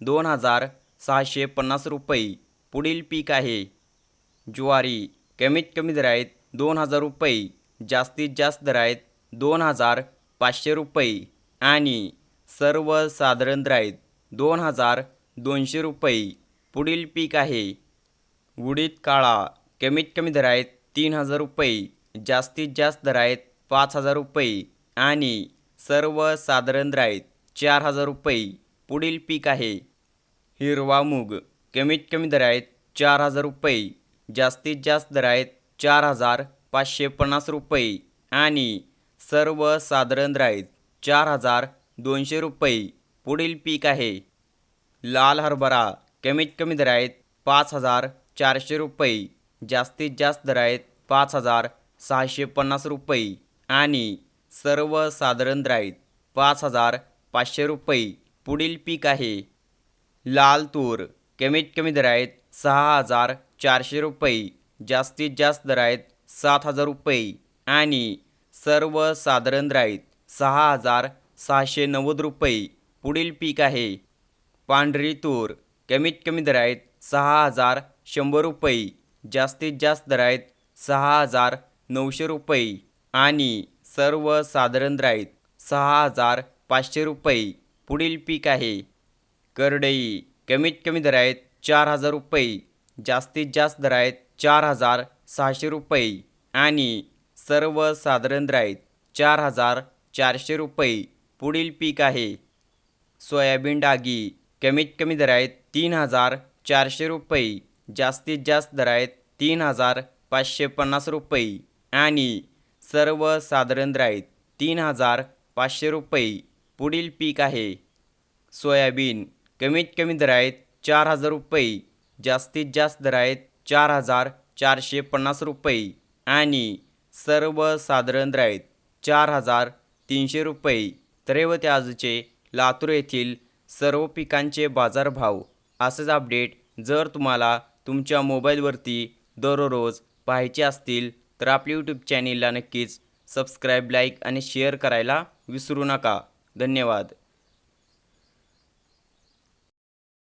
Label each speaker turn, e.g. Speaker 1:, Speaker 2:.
Speaker 1: दोन हजार सहाशे पन्नास रुपये. पुढील पीक आहे. ज्वारी कमीत कमी दरात आहेत दोन हजार रुपये. जास्तीत जास्त दर आहेत दोन हजार पाचशे रुपये. आणि सर्वसाधारण दरात दोन हजार दोनशे रुपये. पुढील पीक आहे. उडीद काळा कमीत कमी दरात आहेत तीन हजार रुपये. जास्तीत जास्त दर आहेत पाच हजार रुपये. आणि सर्वसाधारण दरात चार हजार रुपये. पुढील पीक आहे. हिरवा मूग. कमीत कमी दर आहेत चार हजार रुपये. जास्तीत जास्त दर आहेत चार हजार पाचशे पन्नास रुपये. आणि सर्वसाधारण दर आहेत चार हजार दोनशे रुपये. पुढील पीक आहे. लाल हरभरा. कमीत कमी दर आहेत पाच हजार चारशे रुपये. जास्तीत जास्त दर आहेत पाच हजार सहाशे पन्नास रुपये. आणि सर्वसाधारण दर आहेत पाच हजार पाचशे रुपये. पुढील पीक आहे. लाल तूर. कमीत कमी दर आहेत सहा हजार चारशे रुपये. जास्तीत जास्त दर आहेत सात हजार रुपये. आणि सर्वसाधारण दर आहेत सहा हजार सहाशे नव्वद रुपये. पुढील पीक आहे. पांढरी तूर. कमीत कमी दर आहेत सहा हजार शंभर रुपये. जास्तीत जास्त दर आहेत सहा हजार नऊशे रुपये. आणि सर्वसाधारण दर आहेत सहा हजार पाचशे रुपये. पुढील पीक आहे. करडई कमीत कमी दर आहेत चार हजार रुपये जास्तीत जास्त दर आहेत चार हजार सहाशे रुपये आणि सर्वसाधारण दर आहेत चार हजार चारशे रुपये. पुढील पीक आहे. सोयाबीन डागी कमीत कमी दर आहेत तीन हजार चारशे रुपये जास्तीत जास्त दर आहेत तीन हजार पाचशे पन्नास रुपये आणि सर्वसाधारण दर आहेत तीन हजार पाचशे रुपये. पुढील पीक आहे. सोयाबीन कमीत कमी दर आहेत चार हजार रुपये जास्तीत जास्त दर आहेत चार हजार चारशे पन्नास रुपये आणि सर्वसाधारण दर आहेत चार हजार तीनशे रुपये. तर हे आजचे लातूर येथील सर्व पिकांचे बाजारभाव असेच अपडेट जर तुम्हाला तुमच्या मोबाईलवरती दररोज पाहायचे असतील तर आपल्या यूट्यूब चॅनेलला नक्कीच सबस्क्राईब लाईक आणि शेअर करायला विसरू नका. धन्यवाद.